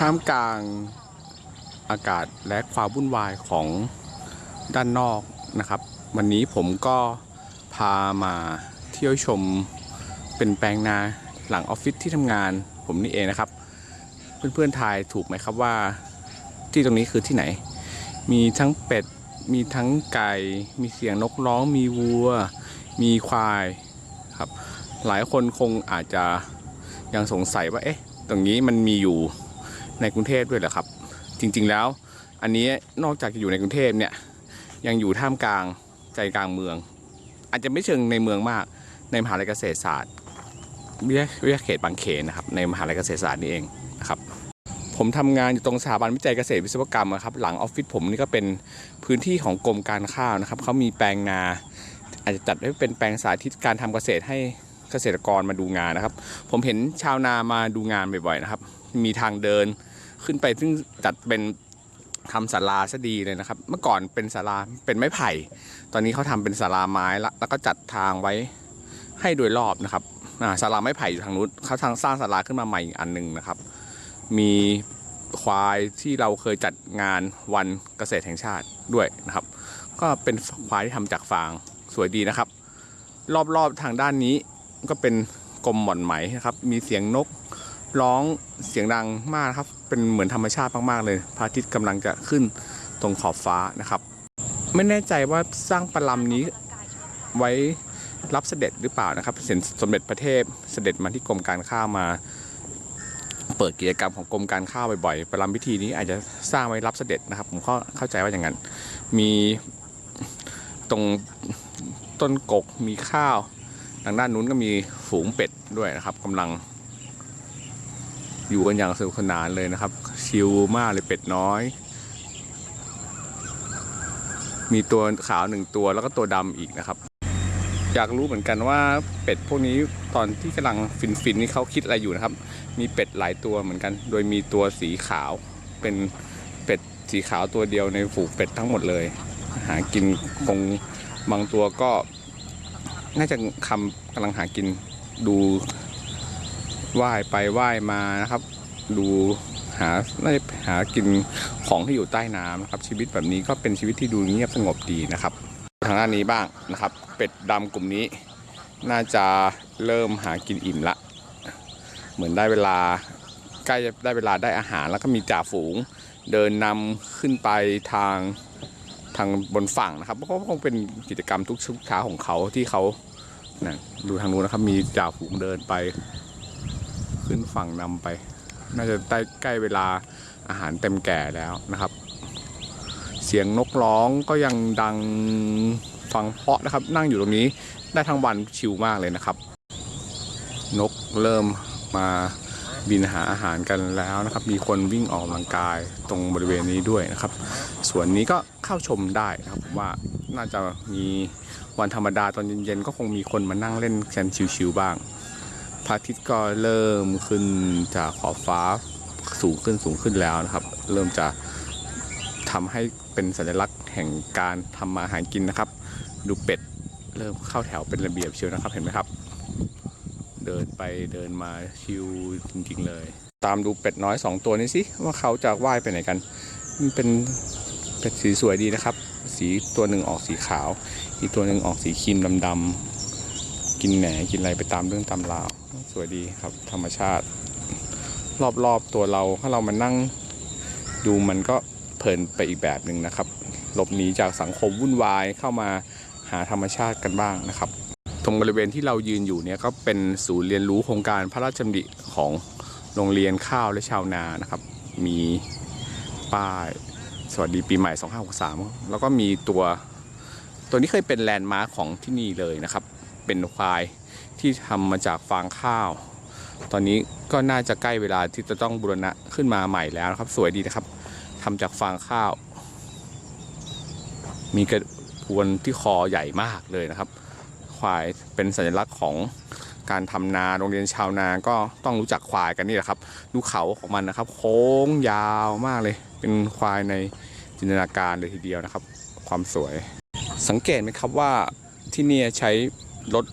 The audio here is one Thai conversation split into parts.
ท่ามกลางอากาศและความวุ่นวายของด้านนอกนะครับ วันนี้ผมก็พามาเที่ยวชมเป็นแปลงนาหลังออฟฟิศที่ทำงานผมนี่เองนะครับ เพื่อนๆทายถูกไหมครับว่า ที่ตรงนี้คือที่ไหน มีทั้งเป็ด มีทั้งไก่ มีเสียงนกร้อง มีวัว มีควายครับ หลายคนคงอาจจะยังสงสัยว่าเอ๊ะ ตรงนี้มันมีอยู่ ในกรุงเทพด้วยเหรอครับ จริง ๆ แล้ว อันนี้นอกจากจะอยู่ในกรุงเทพเนี่ยยังอยู่ท่ามกลางใจกลางเมือง อาจจะไม่เชิงในเมืองมากในมหาลัยเกษตรศาสตร์วิทยาวิทยาเขตบางเขนนะครับในมหาลัยเกษตรศาสตร์นี่เองนะครับผมทำงานอยู่ตรงสถาบันวิจัยเกษตรวิศวกรรมอะครับหลังออฟฟิศผมนี่ก็เป็นพื้นที่ของกรมการข้าวนะครับเขามีแปลงนา อาจจะจัดให้เป็นแปลงสาธิตการทำเกษตรให้เกษตรกรมาดูงานนะครับ ผมเห็นชาวนามาดูงานบ่อยๆนะครับ มีทางเดิน ขึ้นไปซึ่งจัดเป็นทำศาลาซะดีเลยนะครับ เมื่อก่อนเป็นศาลาเป็นไม้ไผ่ ตอนนี้เขาทำเป็นศาลาไม้ละแล้วก็จัดทางไว้ให้โดยรอบนะครับศาลาไม้ไผ่อยู่ทางนู้นเขาทางสร้างศาลาขึ้นมาใหม่อีกอันหนึ่งนะครับ มีควายที่เราเคยจัดงานวันเกษตรแห่งชาติด้วยนะครับ ก็เป็นควายที่ทำจากฟางสวยดีนะครับ รอบๆทางด้านนี้ก็เป็นกรมหม่อนไหมนะครับ มีเสียงนก ร้องเสียงดังมากครับ เป็นเหมือนธรรมชาติมากๆเลยพระอาทิตย์กำลังจะขึ้นตรงขอบฟ้านะครับ ไม่แน่ใจว่าสร้างประลำนี้ไว้รับเสด็จหรือเปล่านะครับเห็นสมเด็จพระเทพเสด็จมาที่กรมการข้าวมา เปิดกิจกรรมของกรมการข้าวบ่อยๆ ประลำพิธีนี้อาจจะสร้างไว้รับเสด็จนะครับ ผมก็เข้าใจว่าอย่างนั้น มีตรงต้นกกมีข้าว ทางด้านนู้นก็มีฝูงเป็ดด้วยนะครับกำลัง อยู่กันอย่างสนุกสนานเลยนะครับ ชิลมากเลยเป็ดน้อย มีตัวขาวหนึ่งตัวแล้วก็ตัวดำอีกนะครับ อยากรู้เหมือนกันว่าเป็ดพวกนี้ตอนที่กำลังฟินๆนี่เขาคิดอะไรอยู่นะครับ มีเป็ดหลายตัวเหมือนกัน โดยมีตัวสีขาวเป็นเป็ดสีขาวตัวเดียวในฝูงเป็ดทั้งหมดเลย หากินคงบางตัวก็ น่าจะคำกำลังหากินดูว่ายไปว่ายมานะครับ ดูหาน่หากินของที่อยู่ใต้น้ำนะครับ ชีวิตแบบนี้ก็เป็นชีวิตที่ดูเงียบสงบดีนะครับ ทางด้านนี้บ้างนะครับ เป็ดดำกลุ่มนี้ น่าจะเริ่มหากินอิ่มละ เหมือนได้เวลาใกล้ได้เวลาได้อาหารแล้วก็มีจ่าฝูง เดินนำขึ้นไปทางทางบนฝั่งนะครับเพราะคงเป็นกิจกรรมทุกชุกเช้าของเขาที่เขานะดูทางนู้นนะครับ มีจ่าฝูงเดินไป ขึ้นฝั่งนำไป น่าจะใกล้ใกล้เวลาอาหารเต็มแก่แล้วนะครับ เสียงนกร้องก็ยังดังฟังเพราะนะครับ นั่งอยู่ตรงนี้ได้ทั้งวันชิลมากเลยนะครับ นกเริ่มมาบินหาอาหารกันแล้วนะครับ มีคนวิ่งออกกำลังกายตรงบริเวณนี้ด้วยนะครับ ส่วนนี้ก็เข้าชมได้นะครับว่าน่าจะมีวันธรรมดาตอนเย็นๆก็คงมีคนมานั่งเล่นกันชิวๆบ้าง พระอาทิตย์ก็เริ่มขึ้นจากขอบฟ้าสูงขึ้นสูงขึ้นแล้วนะครับ เริ่มจะทำให้เป็นสัญลักษณ์แห่งการทำมาหากินนะครับ ดูเป็ดเริ่มเข้าแถวเป็นระเบียบเชียวนะครับเห็นไหมครับ เดินไปเดินมาชิวจริงๆเลย ตามดูเป็ดน้อยสองตัวนี้สิว่าเขาจะว่ายไปไหนกัน มันเป็นเป็ดสีสวยดีนะครับ สีตัวหนึ่งออกสีขาว อีกตัวหนึ่งออกสีครีมดำๆ กินแหนกินอะไรไปตามเรื่องตามราว สวยดีครับ ธรรมชาติ รอบๆตัวเราถ้าเรามานั่งดูมันก็เพลินไปอีกแบบหนึ่งนะครับ หลบหนีจากสังคมวุ่นวายเข้ามาหาธรรมชาติกันบ้างนะครับ ตรงบริเวณที่เรายืนอยู่เนี่ยก็เป็นศูนย์เรียนรู้โครงการพระราชดำริของโรงเรียนข้าวและชาวนานะครับ มีป้ายสวัสดีปีใหม่ 2563 แล้วก็มีตัว ตัวนี้เคยเป็นแลนด์มาร์คของที่นี่เลยนะครับ เป็นควายที่ทำมาจากฟางข้าว ตอนนี้ก็น่าจะใกล้เวลาที่จะต้องบูรณะขึ้นมาใหม่แล้วครับ สวยดีนะครับทำจากฟางข้าว มีกระพวนที่คอใหญ่มากเลยนะครับ ควายเป็นสัญลักษณ์ของการทำนาโรงเรียนชาวนาก็ต้องรู้จักควายกันนี่แหละครับ ดูเขาของมันนะครับ โค้งยาวมากเลย เป็นควายในจินตนาการเลยทีเดียวนะครับ ความสวย สังเกตไหมครับว่าที่เนี่ยใช้ รถ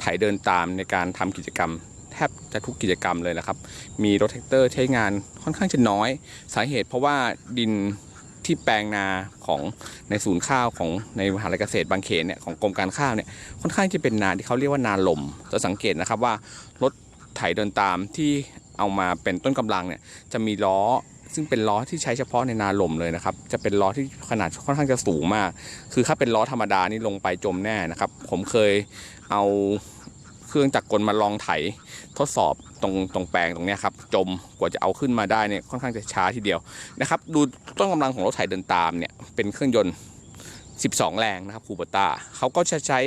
ไถเดินตามในการทำกิจกรรม แทบจะทุกกิจกรรมเลยนะครับ มีรถแท็กเตอร์ใช้งานค่อนข้างจะน้อย สาเหตุเพราะว่าดินที่แปลงนาของในศูนย์ข้าวของในมหาลัยเกษตรบางเขนเนี่ยของกรมการข้าวเนี่ยค่อนข้างจะเป็นนาที่เขาเรียกว่านาลมจะสังเกตนะครับว่ารถไถเดินตามที่เอามาเป็นต้นกำลังเนี่ยจะมีล้อ ซึ่งเป็นล้อที่ใช้เฉพาะในนาลมเลยนะครับ จะเป็นล้อที่ขนาดค่อนข้างจะสูงมาก คือถ้าเป็นล้อธรรมดานี่ลงไปจมแน่นะครับ ผมเคยเอาเครื่องจักรกลมาลองไถทดสอบตรงตรงแปลงตรงนี้ครับจมกว่าจะเอาขึ้นมาได้เนี่ยค่อนข้างจะช้าทีเดียวนะครับ ดูต้นกำลังของรถไถเดินตามเนี่ยเป็นเครื่องยนต์ 12 แรงนะครับคูเปต้าเขาก็จะใช้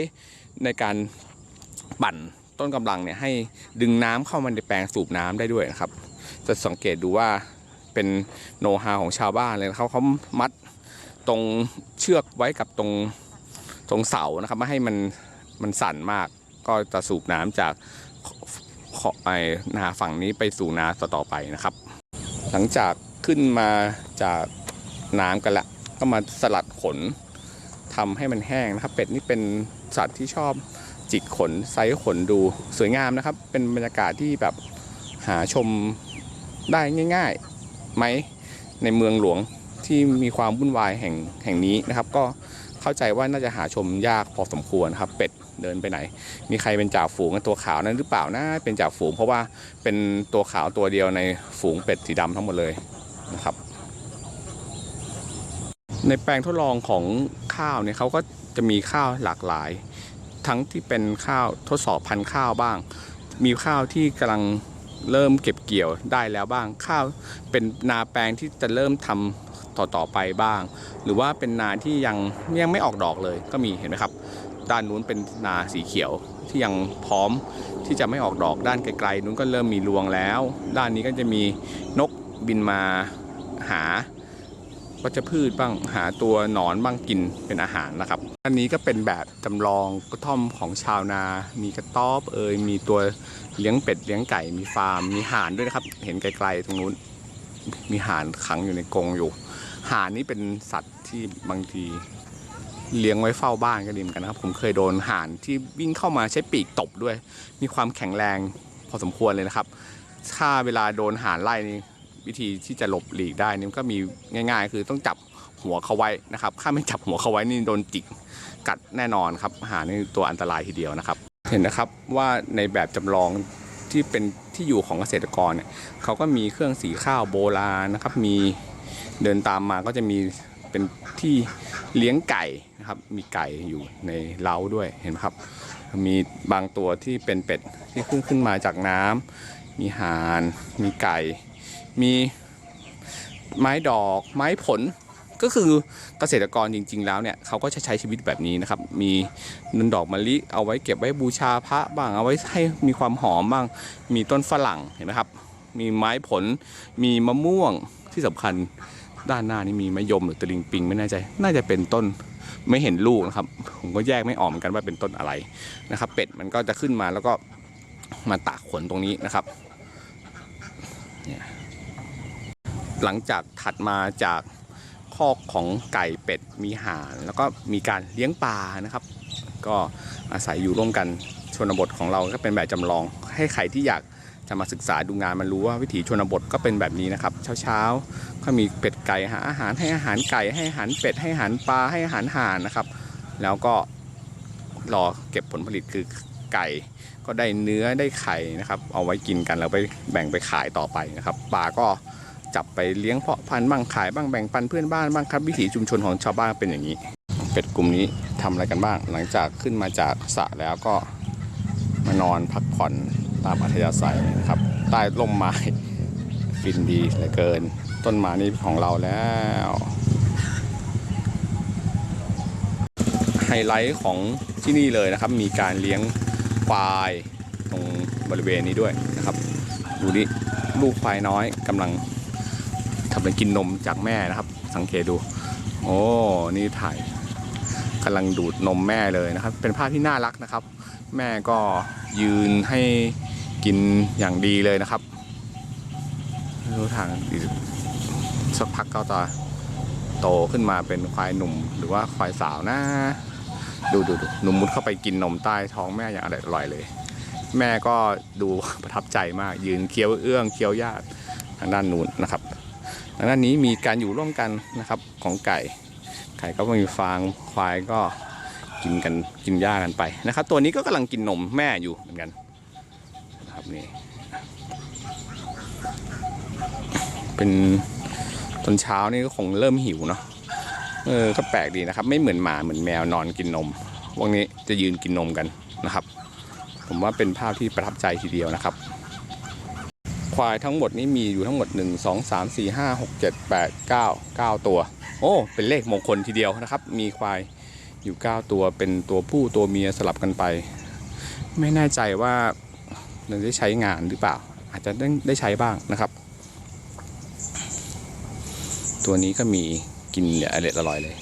ในการปั่นต้นกำลังเนี่ยให้ดึงน้ำเข้ามาในแปลงสูบน้ำได้ด้วยนะครับ จะสังเกตดูว่า เป็นโนฮาของชาวบ้านเลยนะครับเขามัดตรงเชือกไว้กับตรงตรงเสานะครับไม่ให้มันมันสั่นมาก ก็จะสูบน้ำจากขอไอ้นาฝั่งนี้ไปสู่นาต่อไปนะครับ หลังจากขึ้นมาจากน้ำกันละ ก็มาสลัดขนทำให้มันแห้งนะครับ เป็ดนี่เป็นสัตว์ที่ชอบจิกขนไซส์ขนดูสวยงามนะครับ เป็นบรรยากาศที่แบบหาชมได้ง่าย ๆ ไหมในเมืองหลวงที่มีความวุ่นวายแห่งแห่งนี้นะครับ ก็เข้าใจว่าน่าจะหาชมยากพอสมควรครับ เป็ดเดินไปไหน มีใครเป็นจ่าฝูงตัวขาวนั้นหรือเปล่านะเป็นจ่าฝูง เพราะว่าเป็นตัวขาวตัวเดียวในฝูงเป็ดสีดำทั้งหมดเลยนะครับ ในแปลงทดลองของข้าวเนี่ยเขาก็จะมีข้าวหลากหลาย ทั้งที่เป็นข้าวทดสอบพันธุ์ข้าวบ้าง มีข้าวที่กำลัง เริ่มเก็บเกี่ยวได้แล้วบ้าง ข้าวเป็นนาแปลงที่จะเริ่มทำต่อต่อๆไปบ้าง หรือว่าเป็นนาที่ยังยังไม่ออกดอกเลยก็มีเห็นไหมครับ ด้านนู้นเป็นนาสีเขียวที่ยังพร้อมที่จะไม่ออกดอกด้านไกลๆนู้นก็เริ่มมีรวงแล้ว ด้านนี้ก็จะมีนกบินมาหา วัชพืชบ้างหาตัวหนอนบ้างกินเป็นอาหารนะครับ อันนี้ก็เป็นแบบจำลองกระท่อมของชาวนา มีกระต๊อบเอ่ยมีตัวเลี้ยงเป็ดเลี้ยงไก่มีฟาร์มมีห่านด้วยนะครับ เห็นไกลๆตรงนู้น มีห่านขังอยู่ในกรงอยู่ห่านนี่เป็นสัตว์ที่บางทีเลี้ยงไว้เฝ้าบ้านก็ดีเหมือนกันนะครับ ผมเคยโดนห่านที่วิ่งเข้ามาใช้ปีกตบด้วย มีความแข็งแรงพอสมควรเลยนะครับ ถ้าเวลาโดนห่านไล่นี่ วิธีที่จะหลบหลีกได้นี่ก็มีง่าย ๆ คือต้องจับหัวเขาไว้นะครับถ้าไม่จับหัวเขาไว้นี่โดนจิกกัดแน่นอนครับหานนี่ตัวอันตรายทีเดียวนะครับ เห็นนะครับว่าในแบบจำลองที่เป็นที่อยู่ของเกษตรกรเนี่ยเขาก็มีเครื่องสีข้าวโบราณนะครับ มีเดินตามมาก็จะมีเป็นที่เลี้ยงไก่นะครับ มีไก่อยู่ในเล้าด้วยเห็นไหมครับ มีบางตัวที่เป็นเป็ดที่ขึ้นขึ้นมาจากน้ำมีห่าน มีไก่ มีไม้ดอกไม้ผลก็คือเกษตรกรจริง ๆ แล้วเนี่ยเขาก็จะใช้ชีวิตแบบนี้นะครับ มีนันดอกมะลิเอาไว้เก็บไว้บูชาพระบ้างเอาไว้ให้มีความหอมบ้าง มีต้นฝรั่งเห็นไหมครับ มีไม้ผล มีมะม่วงที่สำคัญด้านหน้านี่มีมะยมหรือตะลิงปิงไม่แน่ใจ น่าจะเป็นต้นไม่เห็นลูกนะครับ ผมก็แยกไม่ออกเหมือนกันว่าเป็นต้นอะไรนะครับ เป็ดมันก็จะขึ้นมาแล้วก็มาตากขนตรงนี้นะครับเนี่ย หลังจากถัดมาจากคอกของไก่เป็ดมีห่านแล้วก็มีการเลี้ยงปลานะครับ ก็อาศัยอยู่ร่วมกันชนบทของเราก็เป็นแบบจำลอง ให้ใครที่อยากจะมาศึกษาดูงานมันรู้ว่าวิถีชนบทก็เป็นแบบนี้นะครับ เช้าๆก็มีเป็ดไก่หาอาหารให้อาหารไก่ให้อาหารเป็ดให้อาหารปลาให้อาหารห่านนะครับ แล้วก็รอเก็บผลผลิตคือไก่ก็ได้เนื้อได้ไข่นะครับ เอาไว้กินกันแล้วไปแบ่งไปขายต่อไปนะครับปลาก็ จับไปเลี้ยงเพาะพันธุ์บ้างขายบ้างแบ่งปันเพื่อนบ้านบ้างครับวิถีชุมชนของชาวบ้านเป็นอย่างนี้ เป็ดกลุ่มนี้ทำอะไรกันบ้าง หลังจากขึ้นมาจากสระแล้วก็มานอนพักผ่อนตามอัธยาศัยนะครับ ใต้ร่มไม้ฟินดีเหลือเกิน ต้นไม้นี้ของเราแล้วไฮไลท์ของที่นี่เลยนะครับ มีการเลี้ยงควายตรงบริเวณนี้ด้วยนะครับ ดูนี่ลูกควายน้อยกำลัง ทำเป็นกินนมจากแม่นะครับ สังเกตดู โอ้นี่ถ่ายกำลังดูดนมแม่เลยนะครับ เป็นภาพที่น่ารักนะครับ แม่ก็ยืนให้กินอย่างดีเลยนะครับรู้ทางสักพักก็จะโตขึ้นมาเป็นควายหนุ่ม หรือว่าควายสาวนะ ดูดูดูหนุ่มมุดเข้าไปกินนมใต้ท้องแม่อย่างอร่อยเลย แม่ก็ดูประทับใจมากยืนเคี้ยวเอื้องเคี้ยวหญ้าทางด้านนู้นนะครับ ทางด้นนี้มีการอยู่ร่วมกันนะครับของไก่ ไก่ก็มีฟางควายก็กินกันกินหญ้ากันไปนะครับ ตัวนี้ก็กำลังกินนมแม่อยู่เหมือนกันนะครับนี่เป็นตอนเช้านี่ก็คงเริ่มหิวเนาะเออก็แปลกดีนะครับ ไม่เหมือนหมาเหมือนแมวนอนกินนมพวกนี้จะยืนกินนมกันนะครับ ผมว่าเป็นภาพที่ประทับใจทีเดียวนะครับ ควายทั้งหมดนี้มีอยู่ทั้งหมด 1 2 3 4 5 6 7 8 9 9 ตัว โอ้ เป็นเลขมงคลทีเดียวนะครับ มีควายอยู่ 9 ตัวเป็นตัวผู้ตัวเมียสลับกันไป ไม่แน่ใจว่าเราได้ใช้งานหรือเปล่า อาจจะได้ได้ใช้บ้างนะครับ ตัวนี้ก็มีกินอร่อยอร่อยเลย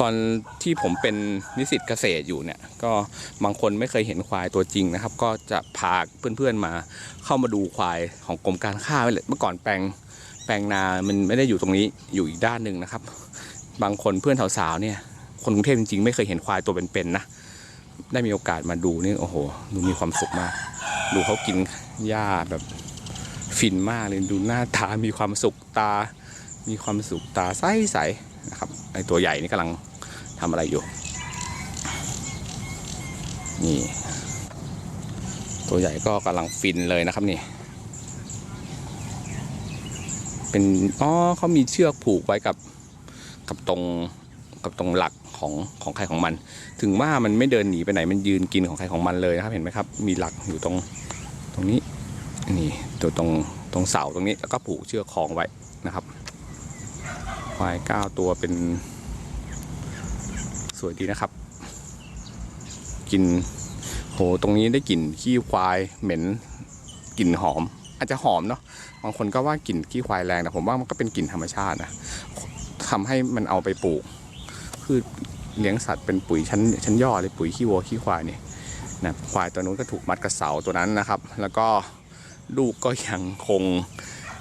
ตอนที่ผมเป็นนิสิตเกษตรอยู่เนี่ย ก็บางคนไม่เคยเห็นควายตัวจริงนะครับ ก็จะพาเพื่อนๆมาเข้ามาดูควายของกรมการข้าวนี่แหละเมื่อก่อนแปลงแปลงนา มันไม่ได้อยู่ตรงนี้อยู่อีกด้านหนึ่งนะครับ บางคนเพื่อนสาวๆเนี่ยคนกรุงเทพจริงๆ ไม่เคยเห็นควายตัวเป็นๆนะ ได้มีโอกาสมาดูนี่โอ้โห ดูมีความสุขมาก ดูเขากินหญ้าแบบฟินมากเลย ดูหน้าตา มีความสุขตา มีความสุขตาใสๆนะครับ ไอตัวใหญ่นี่กำลังทำอะไรอยู่ นี่ ตัวใหญ่ก็กำลังฟินเลยนะครับนี่ เป็นอ๋อเขามีเชือกผูกไว้กับกับตรงกับตรงหลักของของใครของมัน ถึงว่ามันไม่เดินหนีไปไหนมันยืนกินของใครของมันเลยนะครับ เห็นไหมครับ มีหลักอยู่ตรงตรงนี้นี่ตัวตรงตรงเสาตรงนี้แล้วก็ผูกเชือกคล้องไว้นะครับควายเก้าตัวเป็นสวยดีนะครับ กินโหตรงนี้ได้กลิ่นขี้ควายเหม็นกลิ่นหอม อาจจะหอมเนาะบางคนก็ว่ากลิ่นขี้ควายแรงแต่ผมว่ามันก็เป็นกลิ่นธรรมชาตินะทำให้มันเอาไปปลูกพืชเลี้ยงสัตว์เป็นปุ๋ยชั้นชั้นยอดเลยปุ๋ยขี้วัวขี้ควายเนี่ยนะควายตัวนู้นก็ถูกมัดกับเสาตัวนั้นนะครับ แล้วก็ลูกก็ยังคง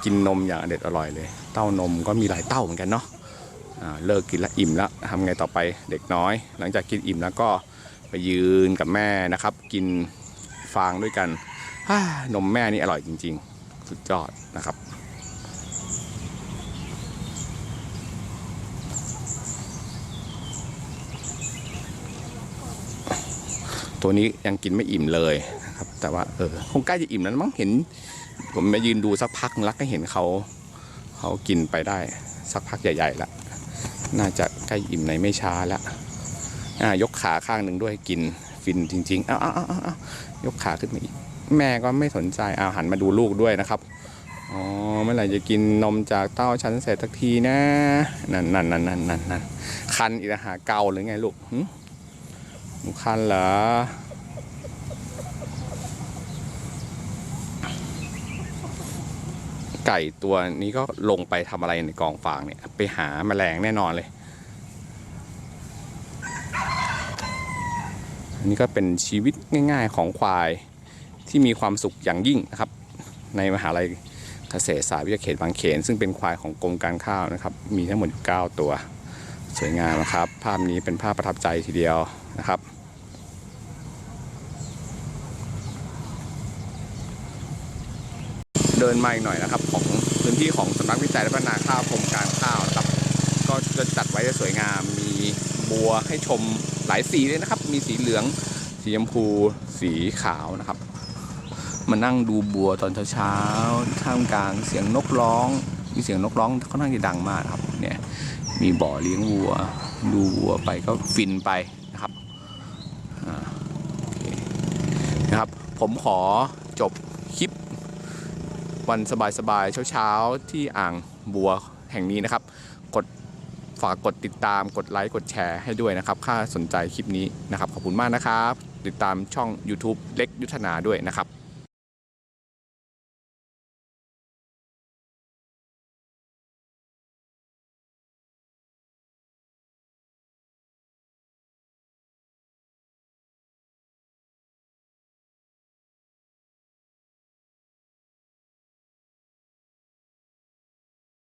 กินนมอย่างเด็ดอร่อยเลย เต้านมก็มีหลายเต้าเหมือนกันเนาะเลิกกินล้วอิ่มแล้วทำไงต่อไปเด็กน้อย หลังจากกินอิ่มแล้วก็ ไปยืนกับแม่นะครับ กินฟางด้วยกันนมแม่นี่อร่อยจริง ๆ สุดยอดนะครับ ตัวนี้ยังกินไม่อิ่มเลยนะครับ แต่ว่าเออคงใกล้จะอิ่มแล้วมั้งเห็น ผมมายืนดูสักพักล้วก็เห็นเขาเขากินไปได้สักพักใหญ่ๆแล้วน่าจะใกล้อิ่มในไม่ช้าแล้ว ยกขาข้างหนึ่งด้วยกินฟินจริงๆอ้าวยกขาขึ้นมาอีกแม่ก็ไม่สนใจเอาหันมาดูลูกด้วยนะครับอ๋อเมื่อไหร่จะกินนมจากเต้าชั้นเสร็จสักทีนะนั่นนั่นนั่นนั่นนั่นนั่นคันอีกหาเกาหรือไงลูกหึสำคัญเหรอไก่ตัวนี้ก็ลงไปทำอะไรในกองฟางเนี่ย ไปหาแมลงแน่นอนเลย อันนี้ก็เป็นชีวิตง่ายๆของควายที่มีความสุขอย่างยิ่งนะครับ ในมหาลัยเกษตรศาสตร์วิทยาเขตบางเขน ซึ่งเป็นควายของกรมการข้าวนะครับ มีทั้งหมด 9 ตัวสวยงามนะครับ ภาพนี้เป็นภาพประทับใจทีเดียวนะครับเดินมาอีกหน่อยนะครับ ของพื้นที่ของสำนักวิจัยและพัฒนาข้าวกรมการข้าว ก็จะจัดไว้สวยงาม มีบัวให้ชมหลายสีเลยนะครับ มีสีเหลือง สีชมพู สีขาวนะครับ มานั่งดูบัวตอนเช้าๆท่ามกลางเสียงนกร้อง มีเสียงนกร้องค่อนข้างจะดังมากครับ เนี่ย มีบ่อเลี้ยงวัว ดูวัวไปก็ฟินไปนะครับนะครับ ผมขอจบคลิปวันสบายๆเช้าๆที่อ่างบัวแห่งนี้นะครับ กด ฝากกดติดตามกดไลค์กดแชร์ให้ด้วยนะครับถ้าสนใจคลิปนี้นะครับขอบคุณมากนะครับ ติดตามช่อง YouTube เล็กยุทธนาด้วยนะครับ